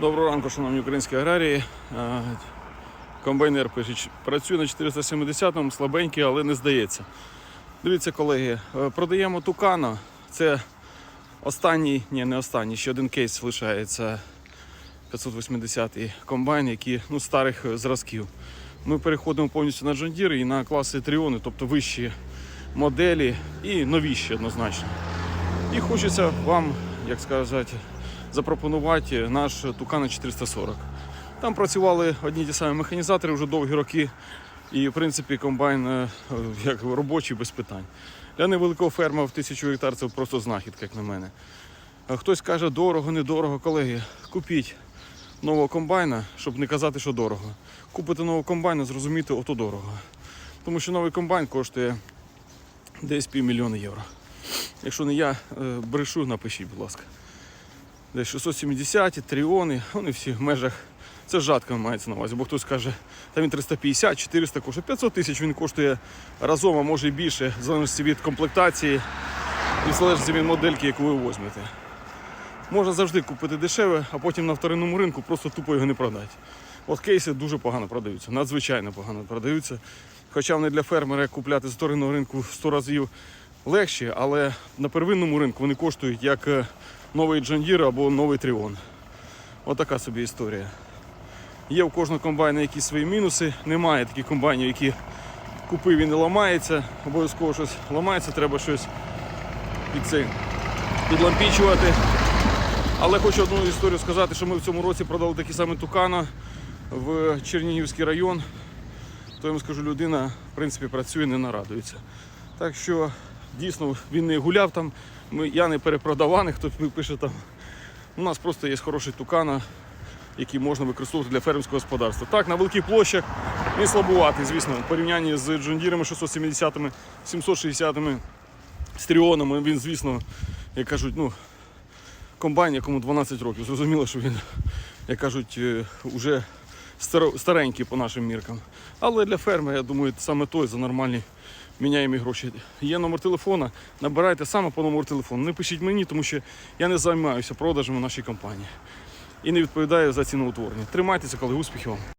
Доброго ранку, шановні українські аграрії. Е, Комбайнер пише, «Ч- працює на 470-му, слабенький, але не здається. Дивіться, колеги, е, продаємо Тукана. Це останній, ні, не останній, ще один кейс лишається 580-й комбайн, який ну, старих е, зразків. Ми переходимо повністю на Deere і на класи Тріони, тобто вищі моделі і новіші однозначно. І хочеться вам, як сказати, запропонувати наш Тукана 440. Там працювали одні ті самі механізатори вже довгі роки. І, в принципі, комбайн е, як робочий без питань. Для невеликого ферма в тисячу гектар це просто знахідка, як на мене. Хтось каже, дорого, недорого. Колеги, купіть нового комбайна, щоб не казати, що дорого. Купите нового комбайна, зрозуміти, ото дорого. Тому що новий комбайн коштує десь півмільйона євро. Якщо не я е, брешу, напишіть, будь ласка. Десь 670, тріони, вони всі в межах. Це жатка мається на увазі, бо хтось каже, там він 350, 400 коштує. 500 тисяч він коштує разом, а може і більше, в залежності від комплектації і в залежності від модельки, яку ви візьмете. Можна завжди купити дешеве, а потім на вторинному ринку просто тупо його не продати. От кейси дуже погано продаються, надзвичайно погано продаються. Хоча вони для фермера купляти з вторинного ринку в 100 разів легші, але на первинному ринку вони коштують як е, новий Deere або новий Тріон. Отака собі історія. Є у кожного комбайна якісь свої мінуси. Немає таких комбайнів, які купив і не ламається. Обов'язково щось ламається, треба щось під цей підлампічувати. Але хочу одну історію сказати, що ми в цьому році продали такі самі Тукана в Чернігівський район. То я вам скажу, людина в принципі працює, не нарадується. Так що дійсно він не гуляв там. Ми, я не перепродаваний, хто пише там. У нас просто є хороший Тукана, який можна використовувати для фермерського господарства. Так, на великих площах він слабуватий, звісно, в порівнянні з Джондірами 670-ми, 760-ми, з Тріонами, він, звісно, як кажуть, ну, комбайн, якому 12 років. Зрозуміло, що він, як кажуть, е, уже старенький по нашим міркам. Але для ферми, я думаю, саме той за нормальні міняємо гроші. Є номер телефона, набирайте саме по номеру телефону. Не пишіть мені, тому що я не займаюся продажами нашої компанії і не відповідаю за ціноутворення. Тримайтеся, коли успіхів вам.